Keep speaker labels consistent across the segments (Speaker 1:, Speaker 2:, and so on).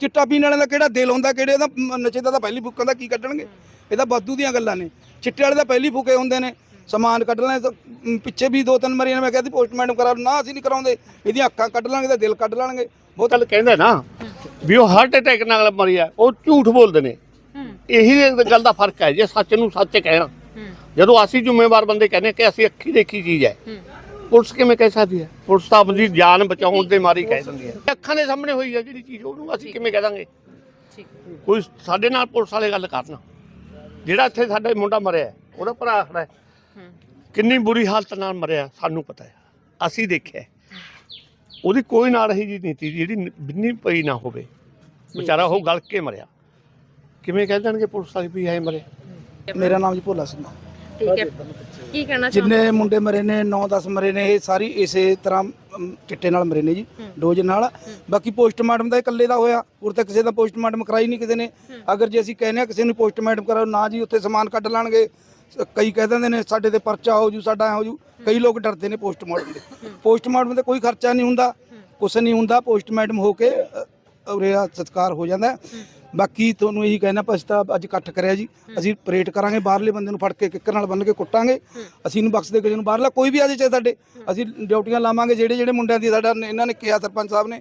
Speaker 1: ਚਿੱਟਾ ਪੀਣ ਵਾਲਿਆਂ ਦਾ ਕਿਹੜਾ ਦਿਲ ਹੁੰਦਾ ਕਿਹੜੇ ਦਾ ਨਸ਼ੇ ਦਾ ਤਾਂ ਪਹਿਲੀ ਫੂਕਾਂ ਦਾ ਕੀ ਕੱਢਣਗੇ? ਇਹ ਤਾਂ ਵਾਧੂ ਦੀਆਂ ਗੱਲਾਂ ਨੇ। ਚਿੱਟੇ ਵਾਲੇ ਦਾ ਪਹਿਲੀ ਫੂਕੇ ਹੁੰਦੇ ਨੇ। ਸਮਾਨ ਕੱਢ ਲੈਣੇ ਤਾਂ ਪਿੱਛੇ ਵੀ ਦੋ ਤਿੰਨ ਮਰੀਆਂ ਨੇ ਮੈਂ ਕਹਿੰਦੀ ਪੋਸਟਮਾਰਟਮ ਕਰਾ। ਨਾ ਅਸੀਂ ਨਹੀਂ ਕਰਾਉਂਦੇ। ਇਹਦੀਆਂ ਅੱਖਾਂ ਕੱਢ ਲਾਂਗੇ ਤੇ ਦਿਲ ਕੱਢ ਲਾਂਗੇ। ਬਹੁਤ
Speaker 2: ਗੱਲ ਕਹਿੰਦੇ ਨਾ ਵੀ ਉਹ ਹਾਰਟ ਅਟੈਕ ਨਾਲ ਮਰੀ ਆ ਉਹ ਝੂਠ ਬੋਲਦੇ ਨੇ। ਇਹੀ ਗੱਲ ਦਾ ਫ਼ਰਕ ਹੈ ਜੇ ਸੱਚ ਨੂੰ ਸੱਚ ਕਹਿਣਾ। ਜਦੋਂ ਅਸੀਂ ਜ਼ਿੰਮੇਵਾਰ ਬੰਦੇ ਕਹਿੰਦੇ ਕਿ ਅਸੀਂ ਅੱਖੀ ਦੇਖੀ ਚੀਜ਼ ਹੂੰ। ਪੁਲਿਸ ਕਿਵੇਂ ਕਹਿ ਸਕਦੀ ਹੈ? ਪੁਲਿਸ ਤਾਂ ਆਪਣੀ ਜਾਨ ਬਚਾਉਣ ਦੇ ਮਾਰੀ ਕਹਿ ਦਿੰਦੀ ਹੈ। ਅੱਖਾਂ ਦੇ ਸਾਹਮਣੇ ਹੋਈ ਹੈ ਜਿਹੜੀ ਚੀਜ਼ ਉਹਨੂੰ ਅਸੀਂ ਕਿਵੇਂ ਕਹਿ ਦਾਂਗੇ?
Speaker 3: ਠੀਕ।
Speaker 2: ਕੋਈ ਸਾਡੇ ਨਾਲ ਪੁਲਿਸ ਵਾਲੇ ਗੱਲ ਕਰਨ। ਜਿਹੜਾ ਇੱਥੇ ਸਾਡਾ ਮੁੰਡਾ ਮਰਿਆ ਹੈ, ਉਹਦਾ ਭਰਾ ਖੜਾ ਹੈ।
Speaker 3: ਹੂੰ।
Speaker 2: ਕਿੰਨੀ ਬੁਰੀ ਹਾਲਤ ਨਾਲ ਮਰਿਆ ਸਾਨੂੰ ਪਤਾ ਹੈ। ਅਸੀਂ ਦੇਖਿਆ ਹੈ। ਉਹਦੀ ਕੋਈ ਨਾਲ ਰਹੀ ਜੀ ਨੀਤੀ ਜਿਹੜੀ ਬਿੰਨੀ ਪਈ ਨਾ ਹੋਵੇ। ਵਿਚਾਰਾ ਉਹ ਗਲ ਕੇ ਮਰਿਆ। ਕਿਵੇਂ ਕਹਿ ਦੇਣਗੇ ਪੁਲਿਸ ਵਾਲੇ ਵੀ ਐ ਮਰੇ
Speaker 1: ਮੇਰਾ ਨਾਮ ਜੀ ਭੋਲਾ ਸਿੰਘ।
Speaker 3: ਠੀਕ ਹੈ। ਕੀ ਕਹਿਣਾ ਚਾਹੁੰਦੇ
Speaker 1: ਜਿੰਨੇ ਮੁੰਡੇ ਮਰੇ ਨੇ 9-10 ਮਰੇ ਨੇ ਇਹ ਸਾਰੀ ਇਸੇ ਤਰ੍ਹਾਂ ਅਮ, ਚਿੱਟੇ ਨਾਲ ਮਰੇ ਨੇ ਜੀ ਡੋਜ਼ ਨਾਲ। ਬਾਕੀ ਪੋਸਟਮਾਰਟਮ ਦਾ ਇਕੱਲੇ ਦਾ ਹੋਇਆ ਹੋਰ ਤਾਂ ਕਿਸੇ ਦਾ ਪੋਸਟਮਾਰਟਮ ਕਰਾਈ ਨਹੀਂ ਕਿਸੇ ਨੇ। ਅਗਰ ਜੇ ਅਸੀਂ ਕਹਿੰਦੇ ਆ ਕਿਸੇ ਨੂੰ ਪੋਸਟਮਾਰਟਮ ਕਰਾਓ ਨਾ ਜੀ ਉੱਥੇ ਸਮਾਨ ਕੱਢ ਲਾਣਗੇ। ਸ- ਕਈ ਕਹਿ ਦਿੰਦੇ ਨੇ ਸਾਡੇ ਤੇ ਪਰਚਾ ਹੋ ਜੂ ਸਾਡਾ ਐਂ ਹੋ ਜੂ। ਕਈ ਲੋਕ ਡਰਦੇ ਨੇ ਪੋਸਟਮਾਰਟਮ ਦੇ। ਪੋਸਟਮਾਰਟਮ ਤੇ ਕੋਈ ਖਰਚਾ ਨਹੀਂ ਹੁੰਦਾ ਕੁਛ ਨਹੀਂ ਹੁੰਦਾ ਪੋਸਟਮਾਰਟਮ ਹੋ ਕੇ ਅ, ਉਰੇ ਆ ਸਤਕਾਰ ਹੋ ਜਾਂਦਾ। ਹੈ। ਬਾਕੀ ਤੁਹਾਨੂੰ ਇਹੀ ਕਹਿਣਾ ਪਛ ਤਾਂ ਅੱਜ ਇਕੱਠ ਕਰਿਆ ਜੀ। ਅਸੀਂ ਪਰੇਡ ਕਰਾਂਗੇ ਬਾਹਰਲੇ ਬੰਦੇ ਨੂੰ ਫੜ ਕੇ ਕਿੱਕਰ ਨਾਲ ਬੰਨ ਕੇ ਕੁੱਟਾਂਗੇ। ਅਸੀਂ ਨੂੰ ਬਖਸ਼ਦੇ ਕਿਸੇ ਨੂੰ ਬਾਹਰਲਾ ਕੋਈ ਵੀ ਆ ਜੇ ਚਾਹੇ ਸਾਡੇ। ਅਸੀਂ ਡਿਊਟੀਆਂ ਲਾਵਾਂਗੇ ਜਿਹੜੇ ਜਿਹੜੇ ਮੁੰਡਿਆਂ ਦੀ ਸਾਡਾ ਇਹਨਾਂ ਨੇ ਕਿਹਾ ਸਰਪੰਚ ਸਾਹਿਬ ਨੇ।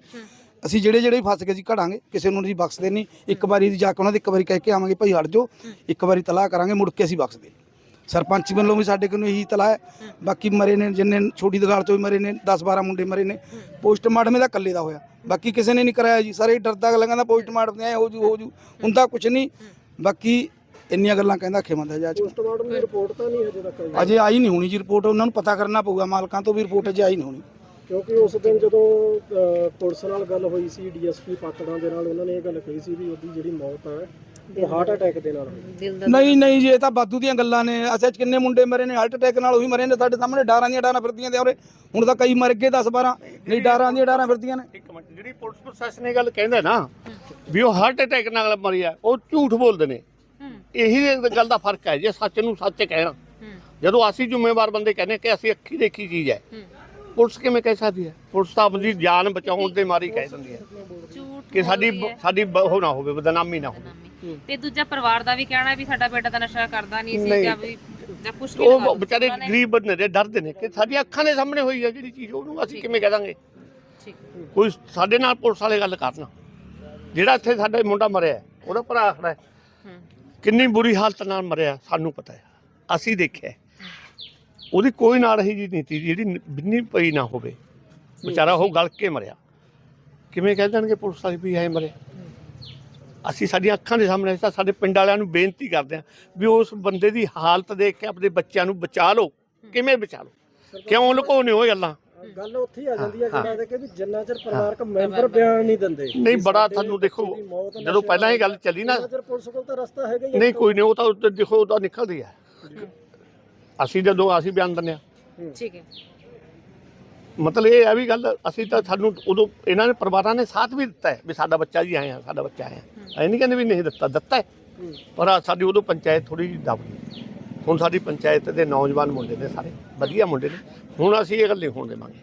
Speaker 1: ਅਸੀਂ ਜਿਹੜੇ ਜਿਹੜੇ ਫਸ ਗਏ ਜੀ ਘੜਾਂਗੇ ਕਿਸੇ ਨੂੰ ਨਹੀਂ ਬਖਸ਼ਦੇ ਨਹੀਂ। ਇੱਕ ਵਾਰੀ ਜਾ ਕੇ ਉਹਨਾਂ ਦੇ ਇੱਕ ਵਾਰੀ ਕਹਿ ਕੇ ਆਵਾਂਗੇ ਭਾਈ ਹਟ ਜਾਓ। ਇੱਕ ਵਾਰੀ ਤਲਾਹ ਕਰਾਂਗੇ ਮੁੜ ਕੇ ਅਸੀਂ ਬਖਸ਼ਦੇ। ਸਰਪੰਚ ਵੱਲੋਂ ਵੀ ਸਾਡੇ ਕੋਲ ਇਹੀ ਤਲਾਹ ਹੈ। ਬਾਕੀ ਮਰੇ ਨੇ ਜਿੰਨੇ ਛੋਟੀ ਦਗਾਲ ਤੋਂ ਵੀ ਮਰੇ ਨੇ 10 12 ਮੁੰਡੇ ਮਰੇ ਨੇ ਪੋਸਟਮਾਰਟਮ ਇਹਦਾ ਇਕੱਲੇ ਦਾ ਹੋਇਆ। ਬਾਕੀ ਕਿਸੇ ਨੇ ਨਹੀਂ ਕਰਾਇਆ ਜੀ। ਸਾਰੇ ਡਰਦਾ ਅਗਲਾ ਕਹਿੰਦਾ ਪੋਸਟਮਾਰਟਮ ਐ ਹੋ ਜੂ ਹੋ ਜੂ। ਹੁੰਦਾ ਕੁਝ ਨਹੀਂ। ਬਾਕੀ ਇੰਨੀਆਂ ਗੱਲਾਂ ਕਹਿੰਦਾ ਖੇਮੰਦਾ ਜਾ
Speaker 4: ਪੋਸਟਮਾਰਟਮ ਦੀ ਰਿਪੋਰਟ ਤਾਂ ਨਹੀਂ ਹਜੇ ਤੱਕ ਆਈ।
Speaker 1: ਅਜੇ ਆਈ ਨਹੀਂ ਹੋਣੀ ਜੀ ਰਿਪੋਰਟ। ਉਹਨਾਂ ਨੂੰ ਪਤਾ ਕਰਨਾ ਪਊਗਾ ਮਾਲਕਾਂ ਤੋਂ ਵੀ ਰਿਪੋਰਟ ਅਜੇ ਆਈ ਨਹੀਂ ਹੋਣੀ।
Speaker 4: ਕਿਉਂਕਿ ਉਸ ਦਿਨ ਜਦੋਂ ਪੁਲਿਸ ਨਾਲ ਗੱਲ ਹੋਈ ਸੀ ਡੀਐਸਪੀ ਪਾਤੜਾਂ ਦੇ ਨਾਲ ਉਹਨਾਂ ਨੇ ਇਹ ਗੱਲ ਕਹੀ ਸੀ ਵੀ ਉਹਦੀ ਜਿਹੜੀ ਮੌਤ ਹੈ ਉਹ ਹਾਰਟ ਅਟੈਕ ਦੇ ਨਾਲ ਹੋਈ।
Speaker 3: ਦਿਲ ਦਾ
Speaker 1: ਨਹੀਂ ਨਹੀਂ ਜੀ ਇਹ ਤਾਂ ਬਾਦੂ ਦੀਆਂ ਗੱਲਾਂ ਨੇ। ਅਸਲ 'ਚ ਕਿੰਨੇ ਮੁੰਡੇ ਮਰੇ ਨੇ ਹਾਰਟ ਅਟੈਕ ਨਾਲ ਉਹੀ ਮਰੇ ਨੇ ਸਾਡੇ ਸਾਹਮਣੇ ਡਾਰਾਂ ਦੀਆਂ ਡਾਰਾਂ ਫਿਰਦੀਆਂ ਤੇ ਔਰੇ ਹੁਣ ਤਾਂ ਕਈ ਮਰ ਗਏ 10 12 ਨਹੀਂ ਡਾਰਾਂ ਦੀਆਂ ਡਾਰਾਂ ਫਿਰਦੀਆਂ ਨੇ।
Speaker 2: ਇੱਕ ਮਿੰਟ ਜਿਹੜੀ ਪੁਲਿਸ ਪ੍ਰਸ਼ਾਸਨ ਇਹ ਗੱਲ ਕਹਿੰਦਾ ਨਾ ਵੀ ਉਹ ਹਾਰਟ ਅਟੈਕ ਨਾਲ ਮਰੀ ਆ ਉਹ ਝੂਠ ਬੋਲਦੇ ਨੇ।
Speaker 3: ਹੂੰ।
Speaker 2: ਇਹੀ ਗੱਲ ਦਾ ਫ਼ਰਕ ਹੈ ਜੇ ਸੱਚ ਨੂੰ ਸੱਚ ਕਹਿਣਾ।
Speaker 3: ਹੂੰ।
Speaker 2: ਜਦੋਂ ਅਸੀਂ ਜ਼ਿੰਮੇਵਾਰ ਬੰਦੇ ਕਹਿੰਦੇ ਕਿ ਅਸੀਂ ਅੱਖੀ ਦੇਖੀ ਚੀਜ਼ ਹੈ
Speaker 3: ਹੂੰ।
Speaker 2: ਪੁਲਿਸ ਕਿਵੇਂ ਕਹਿ ਸਕਦੀ ਹੈ ਪੁਲਿਸ ਤਾਂ ਆਪਣੀ ਜਾਨ ਬਚਾਉਣ ਦੇ ਮਾਰੀ ਕਹਿ ਦਿੰਦੀ ਹੈ
Speaker 3: ਝੂਠ
Speaker 2: ਕਿ ਸਾਡੀ। ਸਾਡੀ ਬ- ਉਹ ਨਾ ਹੋਵੇ ਬਦਨਾਮੀ ਨਾ ਹੋਵੇ
Speaker 3: ਬਦਨਾਮੀ। ਤੇ ਦੂਜਾ ਪਰਿਵਾਰ ਦਾ ਵੀ ਕਹਿਣਾ ਵੀ ਸਾਡਾ ਬੇਟਾ ਤਾਂ ਨਸ਼ਾ ਕਰਦਾ ਨਹੀਂ ਸੀ
Speaker 2: ਨਹੀਂ।
Speaker 3: ਜਾਂ ਵੀ ਜਾਂ ਕੁਝ ਵੀ
Speaker 2: ਉਹ
Speaker 3: ਲਗਾ ਲਓ।
Speaker 2: ਵਿਚਾਰੇ
Speaker 3: ਉਹਨਾਂ ਨੇ-
Speaker 2: ਗਰੀਬ ਬੰਦੇ ਨੇ ਡਰਦੇ ਨੇ ਕਿ ਸਾਡੀਆਂ ਅੱਖਾਂ ਦੇ ਸਾਹਮਣੇ ਹੋਈ ਹੈ ਜਿਹੜੀ ਚੀਜ਼ ਉਹਨੂੰ ਅਸੀਂ ਕਿਵੇਂ ਕਹਿ ਦਾਂਗੇ
Speaker 3: ਠੀਕ
Speaker 2: ਕੋਈ ਸਾਡੇ ਨਾਲ ਪੁਲਿਸ ਵਾਲੇ ਗੱਲ ਕਰਨ ਜਿਹੜਾ ਇੱਥੇ ਸਾਡਾ ਮੁੰਡਾ ਮਰਿਆ ਹੈ, ਉਹਦਾ ਭਰਾ ਖੜਾ ਹੈ
Speaker 3: ਹੂੰ
Speaker 2: ਕਿੰਨੀ ਬੁਰੀ ਹਾਲਤ ਨਾਲ ਮਰਿਆ ਸਾਨੂੰ ਪਤਾ ਹੈ ਅਸੀਂ ਦੇਖਿਆ ਹੈ। ਉਹਦੀ ਕੋਈ ਨਾਲ ਰਹੀ ਜੀ ਨੀਤੀ ਜਿਹੜੀ ਬਿੰਨੀ ਪਈ ਨਾ ਹੋਵੇ। ਵਿਚਾਰਾ ਉਹ ਗਲ ਕੇ ਮਰਿਆ। ਕਿਵੇਂ ਕਹਿ ਦੇਣਗੇ ਪੁਲਿਸ ਵਾਲੇ ਵੀ ਐ ਮਰੇ? ਅਸੀਂ ਸਾਡੀਆਂ ਅੱਖਾਂ ਦੇ ਸਾਹਮਣੇ ਤਾਂ ਸਾਡੇ ਪਿੰਡ ਵਾਲਿਆਂ ਨੂੰ ਬੇਨਤੀ ਕਰਦੇ ਹਾਂ ਵੀ ਉਸ ਬੰਦੇ ਦੀ ਹਾਲਤ ਦੇਖ ਕੇ ਆਪਣੇ ਬੱਚਿਆਂ ਨੂੰ ਬਚਾ ਲਓ। ਕਿਵੇਂ ਬਚਾ ਲਓ? ਕਿਉਂ ਲੁਕਾਉਨੇ ਹੋ ਗੱਲਾਂ?
Speaker 4: ਗੱਲ ਉੱਥੇ ਹੀ ਆ ਜਾਂਦੀ ਹੈ ਜਿਹੜਾ ਕਿ ਵੀ ਜਿੰਨਾ ਚਿਰ ਪਰਿਵਾਰਕ ਮੈਂਬਰ ਬਿਆਨ ਨਹੀਂ ਦਿੰਦੇ।
Speaker 2: ਨਹੀਂ ਬੜਾ ਤੁਹਾਨੂੰ ਦੇਖੋ ਜਦੋਂ ਪਹਿਲਾਂ ਇਹ ਗੱਲ ਚੱਲੀ ਨਾ
Speaker 4: ਜਿੰਨਾ ਚਿਰ ਪੁਲਿਸ ਕੋਲ ਤਾਂ ਰਸਤਾ ਹੈਗਾ ਹੀ ਹੈ।
Speaker 2: ਨਹੀਂ ਕੋਈ ਨਹੀਂ ਉਹ ਤਾਂ ਉੱਤੇ ਦੇਖੋ ਉਹ ਤਾਂ ਨਿਕਲਦੀ ਹੈ। ਅਸੀਂ ਜਦੋਂ ਅਸੀਂ ਬਿਆਨ ਦਿੰਦੇ ਹਾਂ।
Speaker 3: ਠੀਕ ਹੈ।
Speaker 2: ਮਤਲਬ ਇਹ ਹੈ ਵੀ ਗੱਲ ਅਸੀਂ ਤਾਂ ਸਾਨੂੰ ਉਦੋਂ ਇਹਨਾਂ ਨੇ ਪਰਿਵਾਰਾਂ ਨੇ ਸਾਥ ਵੀ ਦਿੱਤਾ ਹੈ ਵੀ ਸਾਡਾ ਬੱਚਾ ਜੀ ਆਇਆ ਸਾਡਾ ਬੱਚਾ ਆਇਆ ਐ ਨਹੀਂ ਕਹਿੰਦੇ ਵੀ ਨਹੀਂ ਦਿੱਤਾ ਦਿੱਤਾ ਹੈ। ਪਰ ਆਹ ਸਾਡੀ ਉਦੋਂ ਪੰਚਾਇਤ ਥੋੜੀ ਜਿਹੀ ਦਬ ਗਈ। ਹੁਣ ਸਾਡੀ ਪੰਚਾਇਤ ਦੇ ਨੌਜਵਾਨ ਮੁੰਡੇ ਨੇ ਸਾਰੇ ਵਧੀਆ ਮੁੰਡੇ ਨੇ। ਹੁਣ ਅਸੀਂ ਇਹ ਗੱਲ ਨਹੀਂ ਹੋਣ ਦੇਵਾਂਗੇ।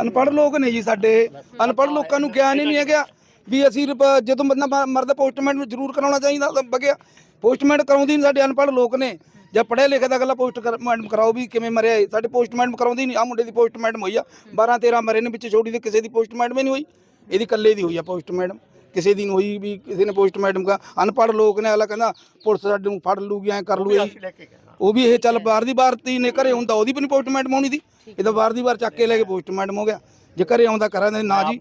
Speaker 1: ਅਨਪੜ੍ਹ ਲੋਕ ਨੇ ਜੀ ਸਾਡੇ। ਅਨਪੜ੍ਹ ਲੋਕਾਂ ਨੂੰ ਗਿਆਨ ਹੀ ਨਹੀਂ ਹੈਗਾ ਵੀ ਅਸੀਂ ਰਿਪ- ਜਦੋਂ ਬੰਦਾ ਮ- ਮਰਦਾ ਪੋਸਟਮੈਂਟ ਨੂੰ ਜ਼ਰੂਰ ਕਰਾਉਣਾ ਚਾਹੀਦਾ ਬਗਿਆ। ਪੋਸਟਮੈਂਟ ਕਰਾਉਂਦੀ ਨਹੀਂ ਸਾਡੇ ਅਨਪੜ੍ਹ ਲੋਕ ਨੇ। ਜਾਂ ਪੜ੍ਹਿਆ ਲਿਖਿਆ ਦਾ ਅਗਲਾ ਪੋਸਟਮੈਂਟ ਕਰਾਓ ਵੀ ਕਿਵੇਂ ਮਰਿਆ ਇਹ। ਸਾਡੇ ਪੋਸਟਮੈਂਟ ਕਰਾਉਂਦੀ ਨਹੀਂ। ਆ ਮੁੰਡੇ ਦੀ ਪੋਸਟਮੈਂਟ ਹੋਈ ਆ। 12 13 ਮਰੇ ਨੇ ਵਿੱਚ ਛੋਟੀ ਦੇ ਕਿਸੇ ਦੀ ਪੋਸਟਮੈਂਟ ਵੀ ਨਹੀਂ ਹੋਈ। ਇਹਦੀ ਇਕੱਲੇ ਦੀ ਹੋਈ ਆ ਪੋਸਟਮੈਂਟ ਕਿਸੇ ਦੀ ਨਹੀਂ ਹੋਈ ਵੀ ਕਿਸੇ ਨੇ ਪੋਸਟਮਾਰਟਮ ਕਾ ਅਨਪੜ੍ਹ ਲੋਕ ਨੇ ਅਗਲਾ ਕਹਿੰਦਾ ਪੁਲਿਸ ਸਾਡੇ ਨੂੰ ਫੜ ਲੂਗੀ ਐ ਕਰ ਲੂ ਇਹ
Speaker 2: ਅਸੀਂ ਲੈ ਕੇ ਕਹਿਣਾ।
Speaker 1: ਉਹ ਵੀ ਇਹ ਚੱਲ ਬਾਹਰ ਦੀ ਬਾਹਰ ਤੀ ਨੇ ਘਰੇ ਹੁੰਦਾ ਉਹਦੀ ਵੀ ਨਹੀਂ ਪੋਸਟਮਾਰਟਮ ਹੋਣੀ ਦੀ। ਇਹ ਤਾਂ ਬਾਹਰ ਦੀ ਬਾਹਰ ਚੱਕ ਕੇ ਲੈ ਕੇ ਪੋਸਟਮਾਰਟਮ ਹੋ ਗਿਆ। ਜੇ ਘਰੇ ਆਉਂਦਾ ਕਰਾਂਦੇ ਨਾ ਜੀ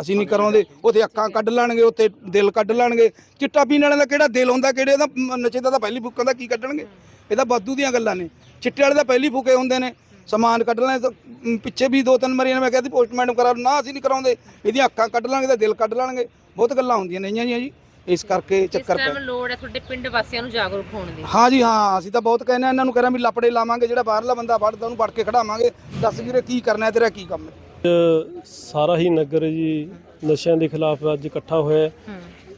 Speaker 1: ਅਸੀਂ ਨਹੀਂ ਕਰਾਉਂਦੇ। ਉੱਥੇ ਅੱਖਾਂ ਕੱਢ ਲੈਣਗੇ ਉੱਥੇ ਦਿਲ ਕੱਢ ਲੈਣਗੇ। ਚਿੱਟਾ ਪੀਣ ਵਾਲਿਆਂ ਦਾ ਕਿਹੜਾ ਦਿਲ ਹੁੰਦਾ ਕਿਹੜੇ ਦਾ ਨਸ਼ੇ ਦਾ ਤਾਂ ਪਹਿਲੀ ਫੂਕਾਂ ਦਾ ਕੀ ਕੱਢਣਗੇ? ਇਹ ਤਾਂ ਵਾਧੂ ਦੀਆਂ ਗੱਲਾਂ ਨੇ। ਚਿੱਟੇ ਵਾਲੇ ਦਾ ਪਹਿਲੀ ਫੂਕੇ ਹੁੰਦੇ ਨੇ। ਸਮਾਨ ਕੱਢ ਲੈਣੇ ਤਾਂ ਮ, ਪਿੱਛੇ ਵੀ ਦੋ ਤਿੰਨ ਮਰੀਆਂ ਨੇ ਮੈਂ ਕਹਿੰਦੀ ਪੋਸਟਮਾਰਟਮ ਕਰਾ। ਨਾ ਅਸੀਂ ਨਹੀਂ ਕਰਾਉਂਦੇ। ਇਹਦੀਆਂ ਅੱਖਾਂ ਕੱਢ ਲਾਂਗੇ ਤੇ ਦਿਲ ਕੱਢ ਲਾਂਗੇ। ਬਹੁਤ ਗੱਲਾਂ ਹੁੰਦੀਆਂ ਨੇ ਜੀ ਜੀ। ਇਸ ਕਰਕੇ
Speaker 3: ਇਸ
Speaker 1: ਚੱਕਰ
Speaker 3: ਟਾਈਮ
Speaker 1: ਪੈ
Speaker 3: ਲੋੜ ਹੈ ਤੁਹਾਡੇ ਪਿੰਡ ਵਾਸੀਆਂ ਨੂੰ ਜਾਗਰੂਕ ਹੋਣ ਦੀ।
Speaker 1: ਹਾਂ ਜੀ ਹਾਂ। ਅਸੀਂ ਤਾਂ ਬਹੁਤ ਕਹਿੰਦੇ ਆ ਇਹਨਾਂ ਨੂੰ ਕਰਾਂ ਵੀ ਲਾਪੜੇ ਲਾਵਾਂਗੇ ਜਿਹੜਾ ਬਾਹਰਲਾ ਬੰਦਾ ਫੜਦਾ ਉਹਨੂੰ ਫੜ ਕੇ ਖੜਾਵਾਂਗੇ। ਦੱਸ ਵੀਰੇ ਕੀ ਕਰਨਾ ਹੈ ਤੇਰਾ ਕੀ ਕੰਮ ਹੈ?
Speaker 5: ਸਾਰਾ ਹੀ ਨਗਰ ਜੀ ਨਸ਼ਿਆਂ ਦੇ ਖਿਲਾਫ ਅੱਜ ਇਕੱਠਾ ਹੋਇਆ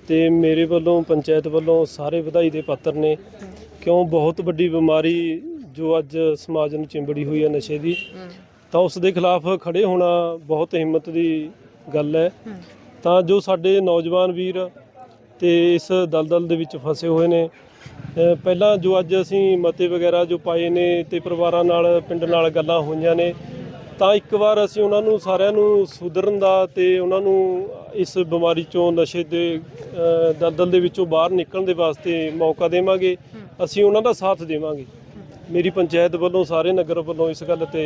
Speaker 5: ਤੇ ਮੇਰੇ ਵੱਲੋਂ ਪੰਚਾਇਤ ਵੱਲੋਂ ਸਾਰੇ ਵਧਾਈ ਦੇ ਪਾਤਰ ਨੇ। ਕਿਉਂ ਬਹੁਤ ਵੱਡੀ ਬਿਮਾਰੀ ਜੋ ਅੱਜ ਸਮਾਜ ਨੂੰ ਚਿੰਬੜੀ ਹੋਈ ਹੈ ਨਸ਼ੇ ਦੀ, ਤਾਂ ਉਸ ਦੇ ਖਿਲਾਫ ਖੜੇ ਹੋਣਾ ਬਹੁਤ ਹਿੰਮਤ ਦੀ ਗੱਲ ਹੈ। ਤਾਂ ਜੋ ਸਾਡੇ ਨੌਜਵਾਨ ਵੀਰ ਤੇ ਇਸ ਦਲਦਲ ਦੇ ਵਿੱਚ ਫਸੇ ਹੋਏ ਨੇ ਪਹਿਲਾਂ ਜੋ ਅੱਜ ਅਸੀਂ ਮਤੇ ਵਗੈਰਾ ਜੋ ਪਾਏ ਨੇ ਤੇ ਪਰਿਵਾਰਾਂ ਨਾਲ, ਪਿੰਡ ਨਾਲ ਗੱਲਾਂ ਹੋਈਆਂ ਨੇ, ਤਾਂ ਇੱਕ ਵਾਰ ਅਸੀਂ ਉਹਨਾਂ ਨੂੰ ਸਾਰਿਆਂ ਨੂੰ ਸੁਧਰਨ ਦਾ ਤੇ ਉਹਨਾਂ ਨੂੰ ਇਸ ਬਿਮਾਰੀ ਚੋਂ, ਨਸ਼ੇ ਦੇ ਦਲਦਲ ਦੇ ਵਿੱਚੋਂ ਬਾਹਰ ਨਿਕਲਣ ਦੇ ਵਾਸਤੇ ਮੌਕਾ ਦੇਵਾਂਗੇ। ਅਸੀਂ ਉਹਨਾਂ ਦਾ ਸਾਥ ਦੇਵਾਂਗੇ। ਮੇਰੀ ਪੰਚਾਇਤ ਵੱਲੋਂ, ਸਾਰੇ ਨਗਰ ਵੱਲੋਂ ਇਸ ਗੱਲ ਤੇ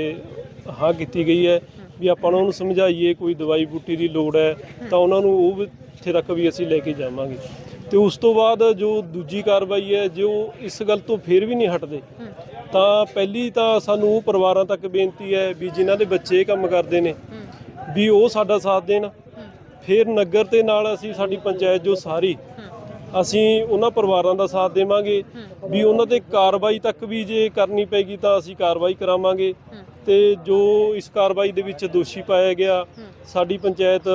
Speaker 5: ਹਾਂ ਕੀਤੀ ਗਈ ਹੈ ਵੀ ਆਪਾਂ ਉਹਨਾਂ ਨੂੰ ਸਮਝਾਈਏ, ਕੋਈ ਦਵਾਈ ਬੂਟੀ ਦੀ ਲੋੜ ਹੈ, ਤਾਂ ਉਹਨਾਂ ਨੂੰ ਉਹ ਇੱਥੇ ਤੱਕ ਵੀ ਅਸੀਂ ਲੈ ਕੇ ਜਾਵਾਂਗੇ। ਤੇ ਉਸ ਤੋਂ ਬਾਅਦ ਜੋ ਦੂਜੀ ਕਾਰਵਾਈ ਹੈ, ਜੋ ਇਸ ਗੱਲ ਤੋਂ ਫੇਰ ਵੀ ਨਹੀਂ ਹਟਦੇ, ਤਾਂ ਪਹਿਲੀ ਤਾਂ ਸਾਨੂੰ ਉਹ ਪਰਿਵਾਰਾਂ ਤੱਕ ਬੇਨਤੀ ਹੈ ਵੀ ਜਿਨ੍ਹਾਂ ਦੇ ਬੱਚੇ ਕੰਮ ਕਰਦੇ ਨੇ, ਵੀ ਉਹ ਸਾਡਾ ਸਾਥ ਦੇਣ। ਫਿਰ ਨਗਰ ਤੇ ਨਾਲ ਅਸੀਂ ਸਾਡੀ ਪੰਚਾਇਤ ਜੋ ਸਾਰੀ ਅਸੀਂ ਉਹਨਾਂ ਪਰਿਵਾਰਾਂ ਦਾ ਸਾਥ ਦੇਵਾਂਗੇ। ਵੀ ਉਹਨਾਂ ਤੇ ਕਾਰਵਾਈ ਤੱਕ ਵੀ ਜੇ ਕਰਨੀ ਪੈਗੀ ਤਾਂ ਅਸੀਂ ਕਾਰਵਾਈ ਕਰਾਵਾਂਗੇ। ਤੇ ਜੋ ਇਸ ਕਾਰਵਾਈ ਦੇ ਵਿੱਚ ਦੋਸ਼ੀ ਪਾਇਆ ਗਿਆ ਸਾਡੀ ਪੰਚਾਇਤ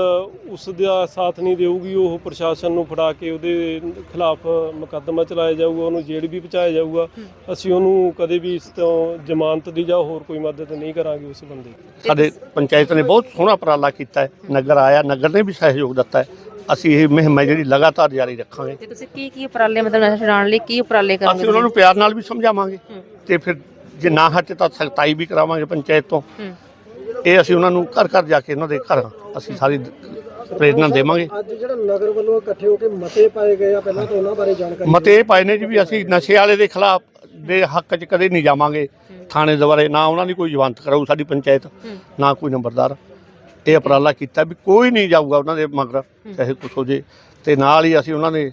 Speaker 5: ਉਸ ਦਾ ਸਾਥ ਨਹੀਂ ਦੇਊਗੀ। ਉਹ ਪ੍ਰਸ਼ਾਸਨ ਨੂੰ ਫੜਾ ਕੇ ਉਹਦੇ ਖਿਲਾਫ ਮੁਕੱਦਮਾ ਚਲਾਇਆ ਜਾਊਗਾ ਉਹਨੂੰ ਜੇਲ੍ਹ ਵੀ ਪਹੁੰਚਾਇਆ ਜਾਊਗਾ। ਅਸੀਂ ਉਹਨੂੰ ਕਦੇ ਵੀ ਇਸ ਤੋਂ ਜ਼ਮਾਨਤ ਦੀ ਜਾਂ ਹੋਰ ਕੋਈ ਮਦਦ ਨਹੀਂ ਕਰਾਂਗੇ ਉਸ ਬੰਦੇ ਦੀ।
Speaker 2: ਸਾਡੇ ਪੰਚਾਇਤ ਨੇ ਬਹੁਤ ਸੋਹਣਾ ਉਪਰਾਲਾ ਕੀਤਾ ਹੈ। ਨਗਰ ਆਇਆ ਨਗਰ ਨੇ ਵੀ ਸਹਿਯੋਗ ਦਿੱਤਾ ਹੈ। ਅਸੀਂ ਇਹ ਮੁਹਿੰਮ ਜਿਹੜੀ ਲਗਾਤਾਰ ਜਾਰੀ ਰੱਖਾਂਗੇ।
Speaker 3: ਤੇ ਤੁਸੀਂ ਕੀ ਕੀ ਉਪਰਾਲੇ ਮਤਲਬ ਨਸ਼ਾ ਛਡਾਉਣ ਲਈ ਕੀ ਉਪਰਾਲੇ ਕਰੋਗੇ?
Speaker 2: ਅਸੀਂ ਉਹਨਾਂ ਨੂੰ ਪਿਆਰ ਨਾਲ ਵੀ ਸਮਝਾਵਾਂਗੇ। ਤੇ ਫਿਰ ਜੇ ਨਾ ਹਟੇ ਤਾਂ ਸਖਤਾਈ ਵੀ ਕਰਾਵਾਂਗੇ ਪੰਚਾਇਤ ਤੋਂ। ਇਹ ਅਸੀਂ ਉਹਨਾਂ ਨੂੰ ਘਰ ਘਰ ਜਾ ਕੇ ਉਹਨਾਂ ਦੇ ਘਰ ਅਸੀਂ ਸਾਰੀ ਪ੍ਰੇਰਨਾ ਦੇਵਾਂਗੇ।
Speaker 4: ਅੱਜ ਜਿਹੜਾ ਨਗਰ ਵੱਲੋਂ ਇਕੱਠੇ ਹੋ ਕੇ ਮਤੇ ਪਾਏ ਗਏ ਆ ਪਹਿਲਾਂ ਤਾਂ ਉਹਨਾਂ ਬਾਰੇ ਜਾਣਕਾਰੀ
Speaker 2: ਮਤੇ ਪਾਏ ਨੇ ਜੀ ਵੀ ਅਸੀਂ ਨਸ਼ੇ ਵਾਲੇ ਦੇ ਖਿਲਾਫ ਦੇ ਹੱਕ 'ਚ ਕਦੇ ਨਹੀਂ ਜਾਵਾਂਗੇ। ਥਾਣੇ ਦੁਆਰੇ ਨਾ ਉਹਨਾਂ ਦੀ ਕੋਈ ਜਵਾਨਤ ਕਰਾਊ ਸਾਡੀ ਪੰਚਾਇਤ ਨਾ ਕੋਈ ਨੰਬਰਦਾਰ। ਇਹ ਉਪਰਾਲਾ ਕੀਤਾ ਵੀ ਕੋਈ ਨਹੀਂ ਜਾਊਗਾ ਉਹਨਾਂ ਦੇ ਮਗਰ ਚਾਹੇ ਕੁਛ ਹੋ ਜੇ। ਤੇ ਨਾਲ ਹੀ ਅਸੀਂ ਉਹਨਾਂ ਦੇ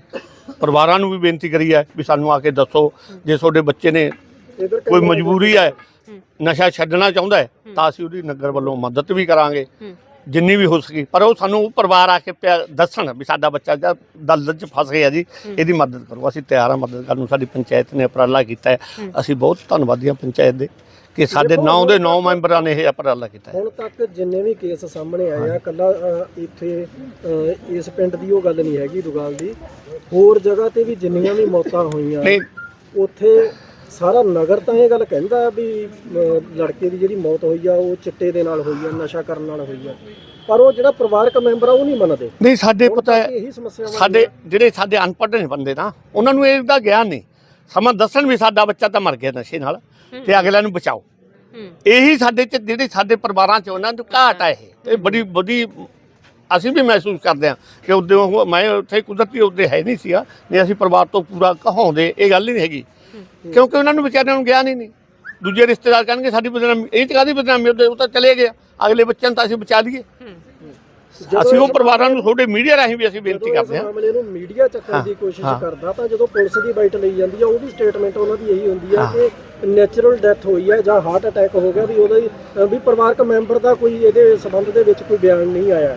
Speaker 2: ਪਰਿਵਾਰਾਂ ਨੂੰ ਵੀ ਬੇਨਤੀ ਕਰੀ ਹੈ ਵੀ ਸਾਨੂੰ ਆ ਕੇ ਦੱਸੋ ਜੇ ਤੁਹਾਡੇ ਬੱਚੇ ਨੇ ਕੋਈ ਮਜਬੂਰੀ ਹੈ ਨਸ਼ਾ ਛੱਡਣਾ ਚਾਹੁੰਦਾ ਹੈ ਤਾਂ ਅਸੀਂ ਉਹਦੀ ਨਗਰ ਵੱਲੋਂ ਮਦਦ ਵੀ ਕਰਾਂਗੇ। ਜਿੰਨੀ ਵੀ ਹੋ ਸਕੀ ਪਰ ਉਹ ਸਾਨੂੰ ਉਹ ਪਰਿਵਾਰ ਆ ਕੇ ਪਿਆ- ਦੱਸਣ ਵੀ ਸਾਡਾ ਬੱਚਾ ਜਾਂ ਦਲਦਲ 'ਚ ਫਸ ਗਿਆ ਜੀ ਇਹਦੀ ਮਦਦ ਕਰੋ। ਅਸੀਂ ਤਿਆਰ ਹਾਂ ਮਦਦ ਕਰਨ ਨੂੰ ਸਾਡੀ ਪੰਚਾਇਤ ਨੇ ਉਪਰਾਲਾ ਕੀਤਾ ਹੈ। ਅਸੀਂ ਬਹੁਤ ਧੰਨਵਾਦੀ ਹਾਂ ਪੰਚਾਇਤ ਦੇ ਕਿ ਸਾਡੇ 9 ਦੇ 9 ਮੈਂਬਰਾਂ ਨੇ ਇਹ ਉਪਰਾਲਾ ਕੀਤਾ ਹੈ।
Speaker 4: ਹੁਣ ਤੱਕ ਜਿੰਨੇ ਵੀ ਕੇਸ ਸਾਹਮਣੇ ਆਏ ਆ ਕੱਲਾ ਇੱਥੇ ਅ, ਇਸ ਪਿੰਡ ਦੀ ਉਹ ਗੱਲ ਨਹੀਂ ਹੈਗੀ ਦੁਗਾਲ ਦੀ। ਹੋਰ ਜਗ੍ਹਾ ਤੇ ਵੀ ਜਿੰਨੀਆਂ ਵੀ ਮੌਤਾਂ ਹੋਈਆਂ
Speaker 2: ਨਹੀਂ।
Speaker 4: ਉੱਥੇ ਸਾਰਾ ਨਗਰ ਤਾਂ ਇਹ ਗੱਲ ਕਹਿੰਦਾ ਵੀ ਲੜਕੇ ਦੀ ਜਿਹੜੀ ਮੌਤ ਹੋਈ ਆ ਉਹ ਚਿੱਟੇ ਦੇ ਨਾਲ ਹੋਈ ਆ ਨਸ਼ਾ ਕਰਨ ਨਾਲ ਹੋਈ ਆ। ਪਰ ਉਹ ਜਿਹੜਾ ਪਰਿਵਾਰਕ ਮੈਂਬਰ ਆ ਉਹ ਨਹੀਂ ਮੰਨਦੇ।
Speaker 2: ਨਹੀਂ ਸਾਡੇ
Speaker 4: ਹੁਣ
Speaker 2: ਪਤਾ
Speaker 4: ਤੱਕ
Speaker 2: ਹੈ
Speaker 4: ਇਹੀ
Speaker 2: ਸਾਡੇ ਜਿਹੜੇ ਸਾਡੇ ਅਨਪੜ੍ਹ ਨੇ ਬੰਦੇ ਨਾ ਉਹਨਾਂ ਨੂੰ ਇਹਦਾ ਗਿਆਨ ਨਹੀਂ। ਸਮਾਂ ਦੱਸਣ ਵੀ ਸਾਡਾ ਬੱਚਾ ਤਾਂ ਮਰ ਗਿਆ ਨਸ਼ੇ ਨਾਲ ਤੇ ਅਗਲਿਆਂ ਨੂੰ ਬਚਾਓ।
Speaker 3: ਹੂੰ।
Speaker 2: ਇਹੀ ਸਾਡੇ ਚ ਜਿਹੜੇ ਸਾਡੇ ਪਰਿਵਾਰਾਂ ਚ ਉਹਨਾਂ ਨੂੰ ਘਾਟ ਹੈ ਇਹ। ਇਹ ਬੜੀ ਬੜੀ ਅਸੀਂ ਵੀ ਮਹਿਸੂਸ ਕਰਦੇ ਹਾਂ ਕਿ ਉਦੋਂ ਉਹ ਮੈਂ ਉੱਥੇ ਕੁਦਰਤੀ ਉਹਦੇ ਹੈ ਨਹੀਂ ਸੀਗਾ ਨਹੀਂ ਅਸੀਂ ਪਰਿਵਾਰ ਤੋਂ ਪੂਰਾ ਕਹਾਉਂਦੇ ਇਹ ਗੱਲ ਹੀ ਨਹੀਂ ਹੈਗੀ। ਕਿਉਂਕਿ ਉਹਨਾਂ ਨੂੰ ਵਿਚਾਰਿਆਂ ਨੂੰ ਗਿਆਨ ਹੀ ਨਹੀਂ। ਦੂਜੇ ਰਿਸ਼ਤੇਦਾਰ ਕਹਿਣਗੇ ਸਾਡੀ ਬਦਨਾਮੀ ਇਹ ਚ ਕਾਦੀ ਬਦਨਾਮੀ ਉਹਦੇ ਉਹ ਤਾਂ ਚਲੇ ਗਏ ਅਗਲੇ ਬੱਚਿਆਂ ਨੂੰ ਤਾਂ ਅਸੀਂ ਬਚਾ ਲਈਏ। ਅਸੀਂ ਉਹ ਪਰਿਵਾਰਾਂ ਨੂੰ ਤੁਹਾਡੇ ਮੀਡੀਆ ਰਾਹੀਂ ਵੀ ਅਸੀਂ ਬੇਨਤੀ ਕਰਦੇ ਹਾਂ।
Speaker 4: ਮਾਮਲੇ ਨੂੰ ਮੀਡੀਆ ਚੱਕਣ ਦੀ ਕੋਸ਼ਿਸ਼। ਕਰਦਾ ਤਾਂ ਜਦੋਂ ਪੁਲਿਸ ਦੀ ਬਾਈਟ ਲਈ ਜਾਂਦੀ ਆ ਉਹ ਵੀ ਸਟੇਟਮੈਂਟ ਉਹਨਾਂ ਦੀ ਇਹੀ ਹੁੰਦੀ ਆ ਕਿ ਨੈਚੁਰਲ ਡੈਥ ਹੋਈ ਹੈ ਜਾਂ ਹਾਰਟ ਅਟੈਕ ਹੋ ਗਿਆ ਵੀ ਉਹਦਾ ਵੀ ਪਰਿਵਾਰਕ ਮੈਂਬਰ ਦਾ ਕੋਈ ਇਹਦੇ ਸੰਬੰਧ ਦੇ ਵਿੱਚ ਕੋਈ ਬਿਆਨ ਨਹੀਂ ਆਇਆ।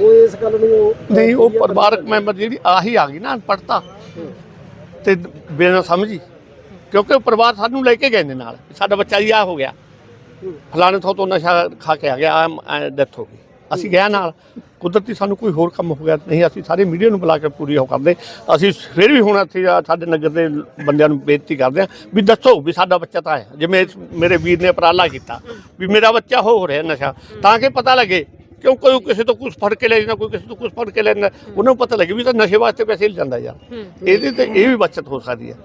Speaker 4: ਉਹ ਇਸ ਗੱਲ ਨੂੰ ਅ,
Speaker 2: ਨਹੀਂ ਉਹ ਪਰਿਵਾਰਕ ਮੈਂਬਰ ਜਿਹੜੀ ਆਹੀ ਆ ਗਈ ਨਾ ਅਨਪੜ੍ਹਤਾ। ਤੇ ਬਿਨਾਂ ਸਮਝੀ। ਕਿਉਂਕਿ ਪਰਿਵਾਰ ਸਾਨੂੰ ਲੈ ਕੇ ਗਏ ਨੇ ਨਾਲ। ਸਾਡਾ ਬੱਚਾ ਜੀ ਆ ਹੋ ਗਿਆ। ਫਲਾਣੇ ਥਾਂ ਤੋਂ ਨਸ਼ਾ ਖਾ ਕੇ ਆ ਗਿਆ ਡੈਥ ਹੋ ਗਈ। ਅਸੀਂ ਗਿਆ ਨਾਲ। ਕੁਦਰਤੀ ਸਾਨੂੰ ਕੋਈ ਹੋਰ ਕੰਮ ਹੋ ਗਿਆ ਨਹੀਂ ਅਸੀਂ ਸਾਰੇ ਮੀਡੀਆ ਨੂੰ ਬੁਲਾ ਕੇ ਪੂਰੀ ਉਹ ਕਰਦੇ। ਅਸੀਂ ਫਿਰ ਵੀ ਹੁਣ ਇੱਥੇ ਸਾਡੇ ਨਗਰ ਦੇ ਬੰਦਿਆਂ ਨੂੰ ਬੇਨਤੀ ਕਰਦੇ ਆ ਵੀ ਦੱਸੋ ਵੀ ਸਾਡਾ ਬੱਚਾ ਤਾਂ ਹੈ। ਜਿਵੇਂ ਮੇਰੇ ਵੀਰ ਨੇ ਉਪਰਾਲਾ ਕੀਤਾ ਵੀ ਮੇਰਾ ਬੱਚਾ ਹੋ ਰਿਹਾ ਨਸ਼ਾ ਤਾਂ ਕਿ ਪਤਾ ਲੱਗੇ ਕਿਉਂ ਕੋਈ ਕਿਸੇ ਤੋਂ ਕੁਝ ਫੜ ਕੇ ਲੈ ਜਾਂਦਾ ਕੋਈ ਕਿਸੇ ਤੋਂ ਕੁਝ ਫੜ ਕੇ ਲੈ ਜਾਂਦਾ ਉਹਨਾਂ ਨੂੰ ਪਤਾ ਲੱਗੇ ਵੀ ਤਾਂ ਨਸ਼ੇ ਵਾਸਤੇ ਪੈਸੇ ਲੈ ਜਾਂਦਾ ਯਾਰ ਇਹਦੇ ਤੇ ਇਹ ਵੀ ਬਚਤ ਹੋ ਸਕਦੀ ਹੈ।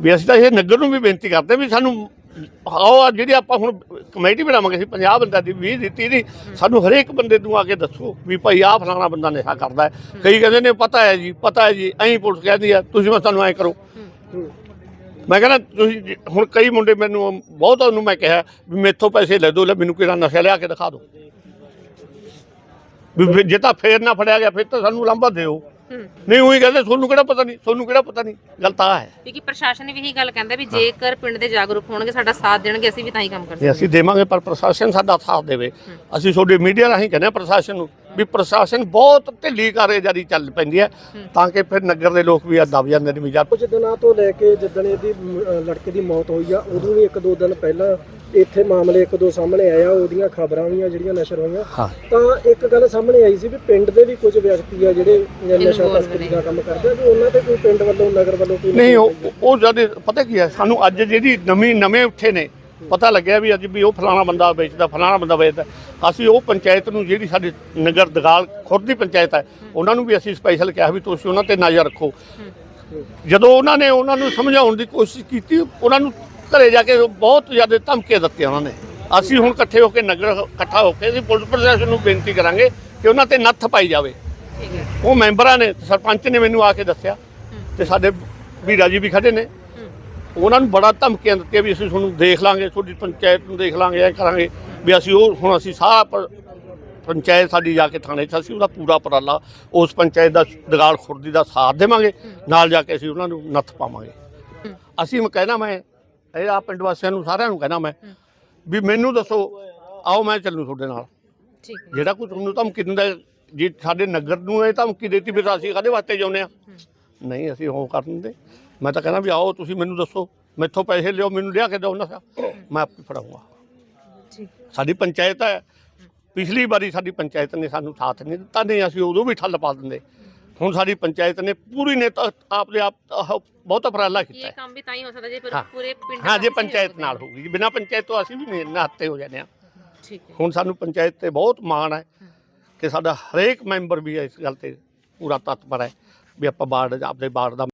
Speaker 2: ਵੀ ਅਸੀਂ ਤਾਂ ਇਹ ਨਗਰ ਨੂੰ ਵੀ ਬੇਨਤੀ ਕਰਦੇ ਵੀ ਸਾਨੂੰ ਆਓ ਆ ਜਿਹੜੀ ਆਪਾਂ ਹੁਣ ਕਮੇਟੀ ਬਣਾਵਾਂਗੇ ਅਸੀਂ 50 ਬੰਦਾ ਦੀ 20 ਦੀ 30 ਦੀ ਸਾਨੂੰ ਹਰੇਕ ਬੰਦੇ ਨੂੰ ਆ ਕੇ ਦੱਸੋ ਵੀ ਭਾਈ ਆਹ ਫਲਾਣਾ ਬੰਦਾ ਨਸ਼ਾ ਕਰਦਾ ਹੈ। ਕਈ ਕਹਿੰਦੇ ਨੇ ਪਤਾ ਹੈ ਜੀ ਪਤਾ ਹੈ ਜੀ ਐਂ ਪੁਲਿਸ ਕਹਿੰਦੀ ਆ ਤੁਸੀਂ ਬਸ ਸਾਨੂੰ ਐਂ ਕਰੋ। ਮੈਂ ਕਹਿੰਦਾ ਤੁਸੀਂ ਹੁਣ ਕਈ ਮੁੰਡੇ ਮੈਨੂੰ ਬਹੁਤ ਨੂੰ ਮੈਂ ਕਿਹਾ ਵੀ ਮੇਥੋਂ ਪੈਸੇ ਲੈ ਦੋ ਲੈ ਮੈਨੂੰ ਕਿਹੜਾ ਨਸ਼ਾ ਲਿਆ ਕੇ ਦਿਖਾ ਦਿਓ। ਵੀ ਫਿਰ ਜੇ ਤਾਂ ਫੇਰ ਨਾ ਫੜਿਆ ਗਿਆ ਫਿਰ ਤਾਂ ਸਾਨੂੰ ਲਾਂਭਾ ਦਿਓ। ਨਹੀਂ ਉਹੀ ਕਹਿੰਦੇ ਤੁਹਾਨੂੰ ਕਿਹੜਾ ਪਤਾ ਨਹੀਂ ਤੁਹਾਨੂੰ ਕਿਹੜਾ ਪਤਾ ਨਹੀਂ ਗੱਲ ਤਾਂ ਹੈ।
Speaker 3: ਕਿਉਂਕਿ ਪ੍ਰਸ਼ਾਸਨ ਵੀ ਇਹੀ ਗੱਲ ਕਹਿੰਦਾ ਵੀ ਜੇਕਰ ਪਿੰਡ ਦੇ ਜਾਗਰੂਕ ਹੋਣਗੇ ਸਾਡਾ ਸਾਥ ਦੇਣਗੇ ਅਸੀਂ ਵੀ ਤਾਂ ਹੀ ਕੰਮ ਕਰ
Speaker 2: ਜੇ ਅਸੀਂ ਦੇਵਾਂਗੇ ਪਰ ਪ੍ਰਸ਼ਾਸਨ ਸਾਡਾ ਸਾਥ ਦੇਵੇ। ਅਸੀਂ ਤੁਹਾਡੇ ਮੀਡੀਆ ਰਾਹੀਂ ਕਹਿੰਦੇ ਪ੍ਰਸ਼ਾਸਨ ਨੂੰ ਵੀ ਪ੍ਰਸ਼ਾਸਨ ਬਹੁਤ ਢਿੱਲੀ ਕਾਰਜਕਾਰੀ ਚੱਲ ਪੈਂਦੀ ਹੈ ਤਾਂ ਕਿ ਫਿਰ ਨਗਰ ਦੇ ਲੋਕ ਵੀ ਆ ਦਬ ਜਾਂਦੇ ਨੇ ਵੀ ਯਾਰ
Speaker 4: ਕੁਝ ਦਿਨਾਂ ਤੋਂ ਲੈ ਕੇ ਜਿੱਦਣ ਇਹਦੀ ਲੜਕੇ ਦੀ ਮੌਤ ਹੋਈ ਆ ਉਦੋਂ ਵੀ ਇੱਕ ਦੋ ਦਿਨ ਪਹਿਲਾਂ ਇੱਥੇ ਮਾਮਲੇ ਇੱਕ ਦੋ ਸਾਹਮਣੇ ਆਇਆ ਉਹਦੀਆਂ ਖਬਰਾਂ ਵੀ ਆ ਜਿਹੜੀਆਂ ਨਸ਼ਰ ਹੋਈਆਂ।
Speaker 2: ਹਾਂ।
Speaker 4: ਤਾਂ ਇੱਕ ਗੱਲ ਸਾਹਮਣੇ ਆਈ ਸੀ ਵੀ ਪਿੰਡ ਦੇ ਵੀ ਕੁਝ ਵਿਅਕਤੀ ਆ ਜਿਹੜੇ ਨਸ਼ਾ ਤਸਕਰੀ ਦਾ ਕੰਮ ਕਰਦੇ ਆ ਉਹਨਾਂ ਤੇ ਕੋਈ ਪਿੰਡ ਵੱਲੋਂ ਨਗਰ ਵੱਲੋਂ ਕੋਈ
Speaker 2: ਨਹੀਂ ਉਹ ਉਹ ਜਦ ਪਤਾ ਕੀ ਹੈ ਸਾਨੂੰ ਅੱਜ ਜਿਹੜੀ ਨਵੀਂ ਨਵੇਂ ਉੱਠੇ ਨੇ ਪਤਾ ਲੱਗਿਆ ਵੀ ਅੱਜ ਵੀ ਉਹ ਫਲਾਣਾ ਬੰਦਾ ਵੇਚਦਾ ਫਲਾਣਾ ਬੰਦਾ ਵੇਚਦਾ। ਅਸੀਂ ਉਹ ਪੰਚਾਇਤ ਨੂੰ ਜਿਹੜੀ ਸਾਡੀ ਨਗਰ ਦਗਾਲ ਖੁਦ ਦੀ ਪੰਚਾਇਤ ਹੈ ਉਹਨਾਂ ਨੂੰ ਵੀ ਅਸੀਂ ਸਪੈਸ਼ਲ ਕਿਹਾ ਵੀ ਤੁਸੀਂ ਉਹਨਾਂ ਤੇ ਨਜ਼ਰ ਰੱਖੋ। ਜਦੋਂ ਉਹਨਾਂ ਨੇ ਉਹਨਾਂ ਨੂੰ ਸਮਝਾਉਣ ਦੀ ਕੋਸ਼ਿਸ਼ ਕੀਤੀ ਉਹਨਾਂ ਨੂੰ ਘਰੇ ਜਾ ਕੇ ਬਹੁਤ ਜ਼ਿਆਦਾ ਧਮਕੀਆਂ ਦਿੱਤੀਆਂ ਉਹਨਾਂ ਨੇ। ਅਸੀਂ ਹੁਣ ਇਕੱਠੇ ਹੋ ਕੇ ਨਗਰ ਇਕੱਠਾ ਹੋ ਕੇ ਅਸੀਂ ਪੁਲਿਸ ਪ੍ਰਸ਼ਾਸਨ ਨੂੰ ਬੇਨਤੀ ਕਰਾਂਗੇ ਕਿ ਉਹਨਾਂ ਤੇ ਨੱਥ ਪਾਈ ਜਾਵੇ।
Speaker 3: ਠੀਕ ਹੈ।
Speaker 2: ਉਹ ਮੈਂਬਰਾਂ ਨੇ ਸਰਪੰਚ ਨੇ ਮੈਨੂੰ ਆ ਕੇ ਦੱਸਿਆ ਤੇ ਸਾਡੇ ਵੀਰਾ ਜੀ ਵੀ ਖੜੇ ਨੇ। ਉਹਨਾਂ ਨੂੰ ਬੜਾ ਧਮਕੀਆਂ ਦਿੱਤੀਆਂ ਵੀ ਅਸੀਂ ਤੁਹਾਨੂੰ ਦੇਖ ਲਾਂਗੇ ਤੁਹਾਡੀ ਪੰਚਾਇਤ ਨੂੰ ਦੇਖ ਲਾਂਗੇ ਐ ਕਰਾਂਗੇ ਵੀ ਅਸੀਂ ਉਹ ਹੁਣ ਅਸੀਂ ਸਾਰਾ ਪੰਚਾਇਤ ਸਾਡੀ ਜਾ ਕੇ ਥਾਣੇ 'ਚ ਅਸੀਂ ਉਹਦਾ ਪੂਰਾ ਉਪਰਾਲਾ ਉਸ ਪੰਚਾਇਤ ਦਾ ਦਗਾਲ ਖੁਰਦੀ ਦਾ ਸਾਥ ਦੇਵਾਂਗੇ ਨਾਲ ਜਾ ਕੇ ਅਸੀਂ ਉਹਨਾਂ ਨੂੰ ਨੱਥ ਪਾਵਾਂਗੇ। ਅਸੀਂ ਮੈਂ ਕਹਿਣਾ ਮੈਂ ਇਹ ਆ ਪਿੰਡ ਵਾਸੀਆਂ ਨੂੰ ਸਾਰਿਆਂ ਨੂੰ ਕਹਿਣਾ ਮੈਂ ਵੀ ਮੈਨੂੰ ਦੱਸੋ ਆਓ ਮੈਂ ਚੱਲੂ ਤੁਹਾਡੇ ਨਾਲ।
Speaker 3: ਠੀਕ ਹੈ।
Speaker 2: ਜਿਹੜਾ ਕੋਈ ਤੁਹਾਨੂੰ ਧਮਕੀ ਦਿੰਦਾ ਹੈ, ਜੇ ਸਾਡੇ ਨਗਰ ਨੂੰ ਇਹ ਧਮਕੀ ਦਿੱਤੀ ਤਾਂ ਅਸੀਂ ਕਾਹਦੇ ਵਾਸਤੇ ਜਾਉਂਦੇ ਆ ਨਹੀਂ ਅਸੀਂ ਉਹ ਕਰ ਦਿੰਦੇ ਮੈਂ ਤਾਂ ਕਹਿੰਦਾ ਵੀ ਆਓ ਤੁਸੀਂ ਮੈਨੂੰ ਦੱਸੋ ਮੈਥੋਂ ਪੈਸੇ ਲਿਓ ਮੈਨੂੰ ਲਿਆ ਕੇ ਦਿਓ ਨਾ ਮੈਂ ਆਪੇ ਫੜਾਉਂਗਾ।
Speaker 3: ਠੀਕ
Speaker 2: ਸਾਡੀ ਪੰਚਾਇਤ ਹੈ। ਪਿਛਲੀ ਵਾਰੀ ਸਾਡੀ ਪੰਚਾਇਤ ਨੇ ਸਾਨੂੰ ਸਾਥ ਨਹੀਂ ਦਿੱਤਾ ਨਹੀਂ ਅਸੀਂ ਉਦੋਂ ਵੀ ਠੱਲ ਪਾ ਦਿੰਦੇ। ਹੁਣ ਸਾਡੀ ਪੰਚਾਇਤ ਨੇ ਪੂਰੀ ਨੇ ਤਾਂ ਆਪਦੇ ਆਪ ਬਹੁਤ ਉਪਰਾਲਾ ਕੀਤਾ
Speaker 3: ਇਹ
Speaker 2: ਹੈ।
Speaker 3: ਕੰਮ ਵੀ ਤਾਂ ਹੀ ਹੋ ਸਕਦਾ ਜੇ
Speaker 2: ਹਾਂ।
Speaker 3: ਪੂਰੇ ਪਿੰਡ
Speaker 2: ਹਾਂ ਜੇ ਪੰਚਾਇਤ। ਨਾਲ ਹੋਊਗੀ ਬਿਨਾਂ ਪੰਚਾਇਤ ਤੋਂ ਅਸੀਂ ਵੀ ਨਹੀਂ ਨਾਤੇ ਹੋ ਜਾਂਦੇ ਹਾਂ
Speaker 3: ਠੀਕ ਹੈ
Speaker 2: ਹੁਣ ਸਾਨੂੰ ਪੰਚਾਇਤ ਤੇ ਬਹੁਤ ਮਾਣ ਹੈ ਕਿ ਸਾਡਾ ਹਰੇਕ ਮੈਂਬਰ ਵੀ ਇਸ ਗੱਲ ਤੇ ਪੂਰਾ ਤਤਪਰ ਹੈ ਵੀ ਆਪਾਂ ਬਾੜ ਆਪਦੇ ਬਾੜ ਦਾ